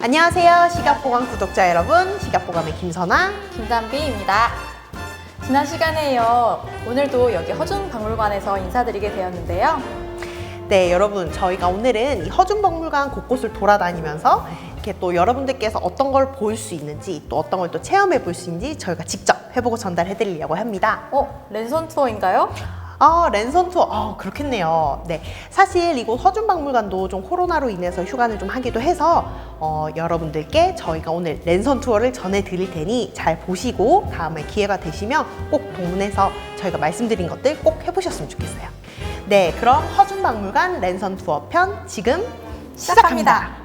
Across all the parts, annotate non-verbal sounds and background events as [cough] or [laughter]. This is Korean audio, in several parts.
안녕하세요. 시각보감 구독자 여러분. 시각보감의 김선아. 김담비입니다. 지난 시간에요. 오늘도 여기 허준박물관에서 인사드리게 되었는데요. 네, 여러분. 저희가 오늘은 이 허준박물관 곳곳을 돌아다니면서 이렇게 또 여러분들께서 어떤 걸 볼 수 있는지 또 어떤 걸 또 체험해 볼 수 있는지 저희가 직접 해보고 전달해 드리려고 합니다. 어, 랜선 투어인가요? 아, 랜선 투어. 아, 그렇겠네요. 네. 사실 이곳 허준박물관도 좀 코로나로 인해서 휴관을 좀 하기도 해서 어, 여러분들께 저희가 오늘 랜선 투어를 전해 드릴 테니 잘 보시고 다음에 기회가 되시면 꼭 동문해서 저희가 말씀드린 것들 꼭 해보셨으면 좋겠어요. 네, 그럼 허준박물관 랜선 투어 편 지금 시작합니다. 시작합니다.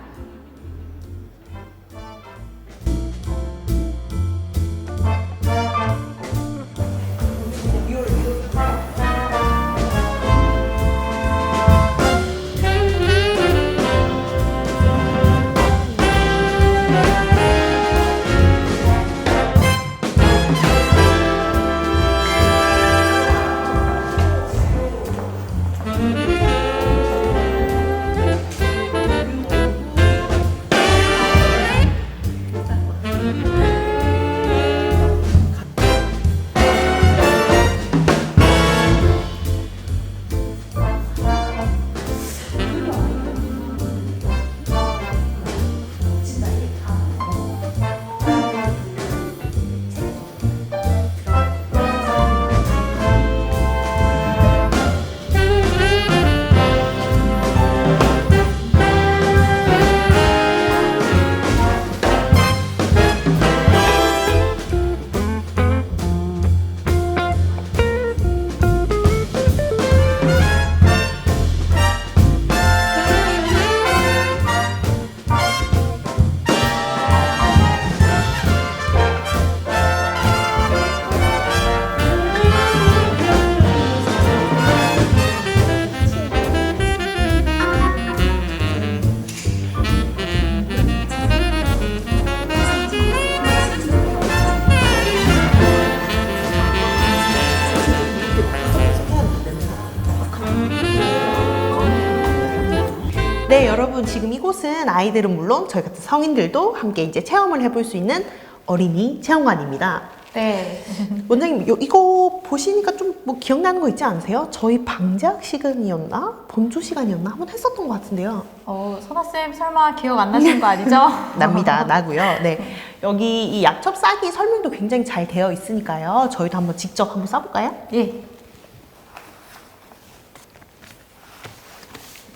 네, 여러분 지금 이곳은 아이들은 물론 저희 같은 성인들도 함께 이제 체험을 해볼 수 있는 어린이 체험관입니다. 네. [laughs] 원장님, 요, 이거 보시니까 좀 뭐 기억나는 거 있지 않으세요? 저희 방학 시간이었나? 본조 시간이었나? 한번 했었던 것 같은데요. 어, 선아쌤 설마 기억 안 나시는 거 아니죠? [laughs] 납니다. 나고요. 네. [laughs] 여기 이 약첩 싸기 설명도 굉장히 잘 되어 있으니까요. 저희도 한번 직접 한번 싸볼까요? 예.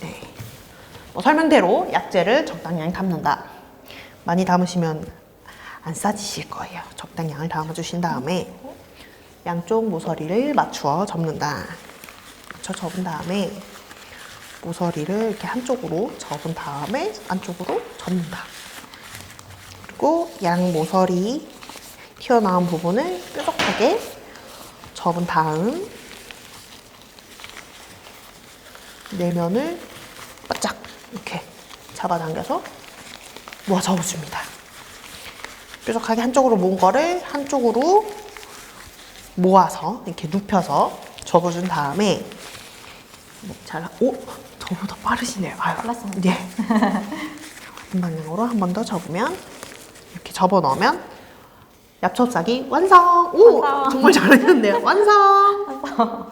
네. 뭐 설명대로 약재를 적당량을 담는다. 많이 담으시면 안 싸지실 거예요. 적당량을 담아주신 다음에 양쪽 모서리를 맞추어 접는다. 맞춰 접은 다음에 모서리를 이렇게 한쪽으로 접은 다음에 안쪽으로 접는다. 그리고 양 모서리 튀어나온 부분을 뾰족하게 접은 다음 내면을 이렇게 잡아당겨서 모아 접어줍니다. 뾰족하게 한쪽으로 모은 거를 한쪽으로 모아서 이렇게 눕혀서 접어준 다음에 잘, 오, 저보다 빠르시네요. 아유, 빨랐습니다. 예. 같은 방향으로 한 번 더 접으면 이렇게 접어 넣으면 얍첩싸기 완성! 오! 완성. 정말 잘하셨네요. 완성!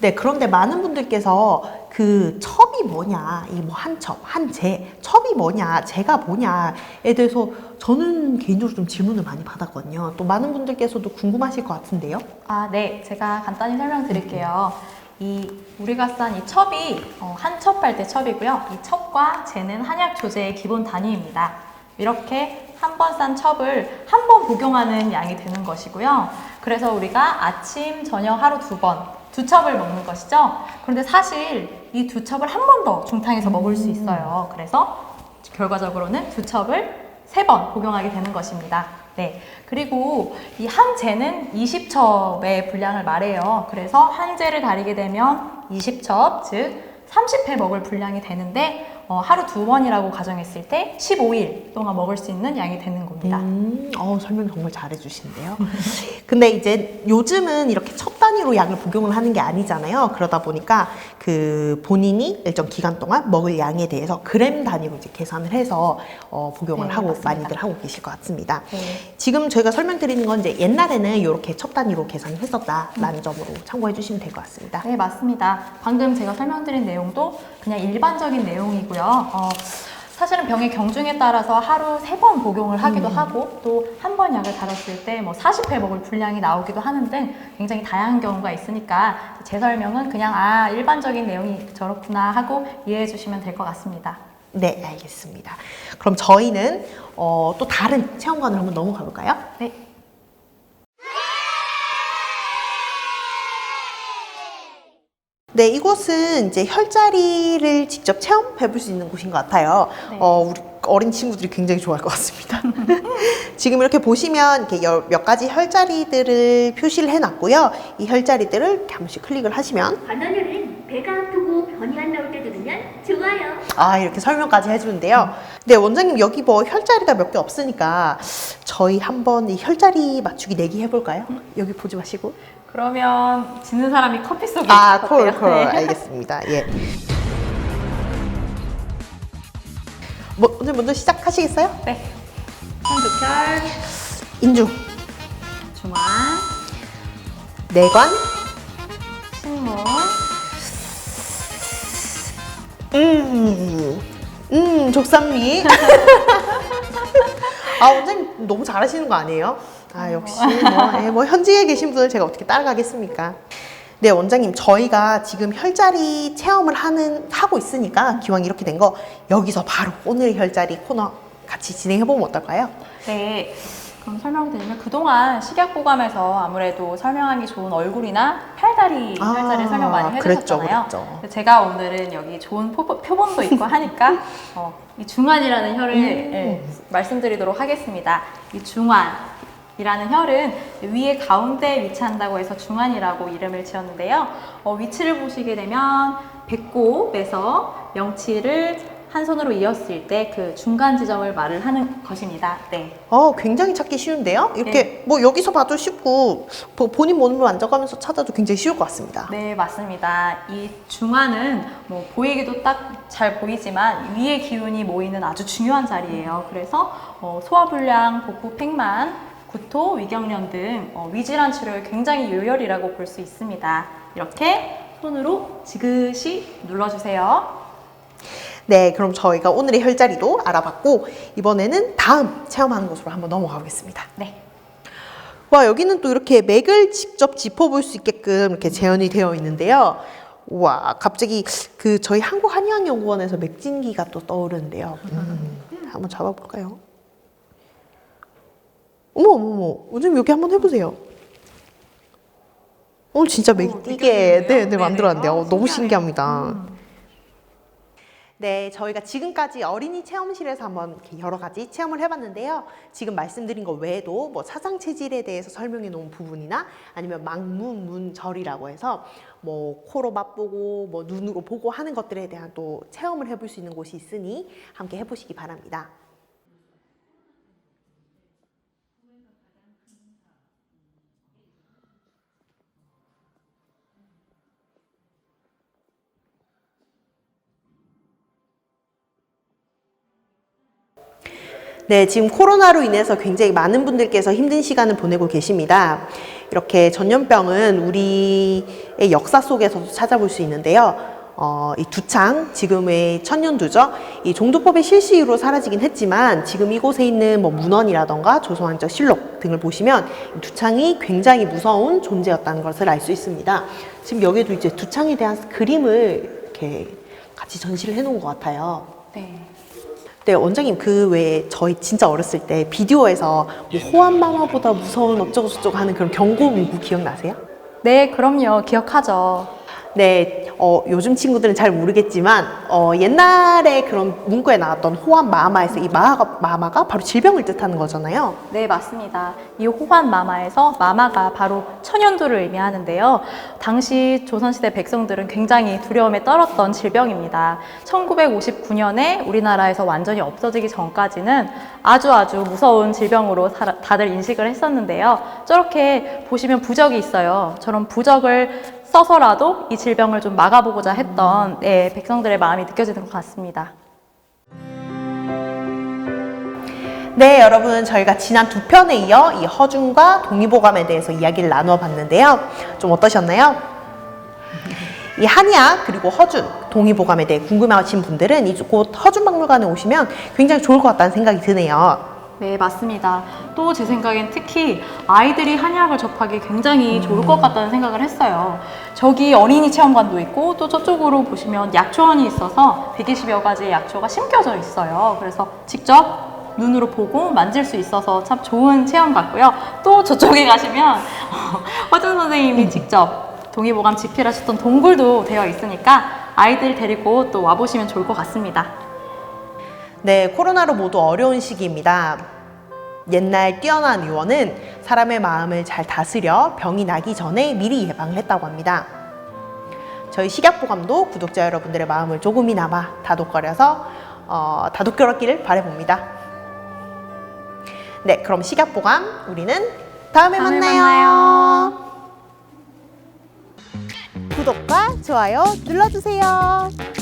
네, 그런데 많은 분들께서 그 첩이 뭐냐, 이 뭐 한 첩, 한 재, 첩이 뭐냐, 재가 뭐냐에 대해서 저는 개인적으로 좀 질문을 많이 받았거든요. 또 많은 분들께서도 궁금하실 것 같은데요. 아, 네. 제가 간단히 설명드릴게요. 이 우리가 싼 이 첩이 어, 한첩 할 때 첩이고요. 이 첩과 재는 한약 조제의 기본 단위입니다. 이렇게 한 번 싼 첩을 한 번 복용하는 양이 되는 것이고요. 그래서 우리가 아침, 저녁 하루 두 번, 두 첩을 먹는 것이죠. 그런데 사실 이 두 첩을 한 번 더 중탕해서 먹을 수 있어요. 그래서 결과적으로는 두 첩을 세 번 복용하게 되는 것입니다. 네. 그리고 이 한 재는 20첩의 분량을 말해요. 그래서 한 재를 다리게 되면 20첩, 즉 30회 먹을 분량이 되는데 어, 하루 두 번이라고 가정했을 때 15일 동안 먹을 수 있는 양이 되는 겁니다. 음, 어, 설명 정말 잘해주시는데요. 근데 이제 요즘은 이렇게 첩 단위로 약을 복용을 하는 게 아니잖아요. 그러다 보니까 그 본인이 일정 기간 동안 먹을 양에 대해서 그램 단위로 이제 계산을 해서 어, 복용을 네, 하고 맞습니다. 많이들 하고 계실 것 같습니다. 네. 지금 저희가 설명드리는 건 이제 옛날에는 이렇게 첩 단위로 계산을 했었다라는 점으로 참고해 주시면 될 것 같습니다. 네, 맞습니다. 방금 제가 설명드린 내용도 그냥 일반적인 내용이고요. 어, 사실은 병의 경중에 따라서 하루 세 번 복용을 하기도 하고 또 한 번 약을 다뤘을 때 뭐 40회 먹을 분량이 나오기도 하는 등 굉장히 다양한 경우가 있으니까 제 설명은 그냥 아 일반적인 내용이 저렇구나 하고 이해해 주시면 될 것 같습니다. 네, 알겠습니다. 그럼 저희는 어, 또 다른 체험관을 한번 넘어가 볼까요? 네. 네, 이곳은 이제 혈자리를 직접 체험해 볼 수 있는 곳인 것 같아요. 네. 어, 우리 어린 친구들이 굉장히 좋아할 것 같습니다. [laughs] 지금 이렇게 보시면 이렇게 여- 몇 가지 혈자리들을 표시를 해놨고요. 이 혈자리들을 이렇게 한 번씩 클릭을 하시면 반면에는 배가 아프고 변이 안 나올 때 누르면 좋아요. 아 이렇게 설명까지 해주는데요. 네 원장님 여기 뭐 혈자리가 몇 개 없으니까 저희 한번 이 혈자리 맞추기 내기 해볼까요? 여기 보지 마시고. 그러면 지는 사람이 커피 속에 아, 콜. 콜. 네. 알겠습니다. 예. 뭐, 오늘 먼저 시작하시겠어요? 네. 한두결, 인중, 중환, 내관, 식물, 음, 음, 족삼미. [laughs] 아, 원장님 너무 잘하시는 거 아니에요? 아, 역시 뭐, 예, 뭐 현직에 계신 분을 제가 어떻게 따라가겠습니까? 네, 원장님, 저희가 지금 혈자리 체험을 하는, 하고 있으니까 기왕 이렇게 된 거 여기서 바로 오늘 혈자리 코너 같이 진행해보면 어떨까요? 네. 그럼 설명드리면 그동안 식약 보감에서 아무래도 설명하기 좋은 얼굴이나 팔다리 아, 혈자리 설명 많이 해주셨잖아요. 그랬죠. 제가 오늘은 여기 좋은 표, 표본도 있고 하니까 어, 이 중환이라는 혈을 음. 예, 말씀드리도록 하겠습니다. 이 중환 이라는 혈은 위에 가운데 위치한다고 해서 중환이라고 이름을 지었는데요. 어, 위치를 보시게 되면 배꼽에서 명치를 한 손으로 이었을 때 그 중간 지점을 말을 하는 것입니다. 네. 어, 굉장히 찾기 쉬운데요? 이렇게 뭐 여기서 봐도 쉽고 보- 본인 몸을 만져가면서 찾아도 굉장히 쉬울 것 같습니다. 네, 맞습니다. 이 중화는 뭐 보이기도 딱 잘 보이지만 위의 기운이 모이는 아주 중요한 자리예요. 그래서 어, 소화불량, 복부 팽만, 구토, 위경련 등 어, 위질환 치료에 굉장히 요열이라고 볼 수 있습니다. 이렇게 손으로 지그시 눌러주세요. 네, 그럼 저희가 오늘의 혈자리도 알아봤고 이번에는 다음 체험하는 곳으로 한번 넘어가겠습니다. 네. 와, 여기는 또 이렇게 맥을 직접 짚어볼 수 있게끔 이렇게 재현이 되어 있는데요. 와, 갑자기 그 저희 한국 한의학연구원에서 맥진기가 또 떠오르는데요. 음, 한번 잡아볼까요? 어머, 어머, 어머. 원장님 여기 한번 해보세요. 어, 진짜 맥이 오, 뛰게 느껴지는데요? 네, 네, 네네. 만들었는데요. 아, 어, 너무 신기하네요. 신기합니다. 음. 네, 저희가 지금까지 어린이 체험실에서 한번 여러 가지 체험을 해봤는데요. 지금 말씀드린 것 외에도 뭐 사상 체질에 대해서 설명해 놓은 부분이나 아니면 망문문절이라고 해서 뭐 코로 맛보고 뭐 눈으로 보고 하는 것들에 대한 또 체험을 해볼 수 있는 곳이 있으니 함께 해보시기 바랍니다. 네, 지금 코로나로 인해서 굉장히 많은 분들께서 힘든 시간을 보내고 계십니다. 이렇게 전염병은 우리의 역사 속에서도 찾아볼 수 있는데요. 어, 이 두창, 지금의 천년두죠. 이 종두법의 실시 이후로 사라지긴 했지만 지금 이곳에 있는 뭐 문헌이라던가 조선왕적 실록 등을 보시면 이 두창이 굉장히 무서운 존재였다는 것을 알 수 있습니다. 지금 여기에도 이제 두창에 대한 그림을 이렇게 같이 전시를 해놓은 것 같아요. 네. 네, 원장님 그 외에 저희 진짜 어렸을 때 비디오에서 뭐 호환마마보다 무서운 어쩌고저쩌고 하는 그런 경고 문구 기억나세요? 네, 그럼요. 기억하죠. 네, 어, 요즘 친구들은 잘 모르겠지만 어, 옛날에 그런 문구에 나왔던 호환 마마에서 이 마가, 마마가 바로 질병을 뜻하는 거잖아요. 네, 맞습니다. 이 호환 마마에서 마마가 바로 천연두를 의미하는데요. 당시 조선시대 백성들은 굉장히 두려움에 떨었던 질병입니다. 1959년에 우리나라에서 완전히 없어지기 전까지는 아주 아주 무서운 질병으로 사- 다들 인식을 했었는데요. 저렇게 보시면 부적이 있어요. 저런 부적을 써서라도 이 질병을 좀 막아보고자 했던 네, 백성들의 마음이 느껴지는 것 같습니다. 네, 여러분 저희가 지난 두 편에 이어 이 허준과 동의보감에 대해서 이야기를 나누어 봤는데요. 좀 어떠셨나요? 이 한의학 그리고 허준, 동의보감에 대해 궁금하신 분들은 이곳 허준박물관에 오시면 굉장히 좋을 것 같다는 생각이 드네요. 네, 맞습니다. 또 제 생각엔 특히 아이들이 한의학을 접하기 굉장히 좋을 것 같다는 생각을 했어요. 저기 어린이 체험관도 있고 또 저쪽으로 보시면 약초원이 있어서 120여 가지의 약초가 심겨져 있어요. 그래서 직접 눈으로 보고 만질 수 있어서 참 좋은 체험 같고요. 또 저쪽에 가시면 [laughs] 허준 선생님이 직접 동의보감 집필하셨던 동굴도 되어 있으니까 아이들 데리고 또 와보시면 좋을 것 같습니다. 네, 코로나로 모두 어려운 시기입니다. 옛날 뛰어난 의원은 사람의 마음을 잘 다스려 병이 나기 전에 미리 예방을 했다고 합니다. 저희 식약보감도 구독자 여러분들의 마음을 조금이나마 다독거려서 어, 다독거렸기를 바라봅니다. 네, 그럼 식약보감 우리는 다음에, 다음에 만나요. 만나요. 구독과 좋아요 눌러주세요.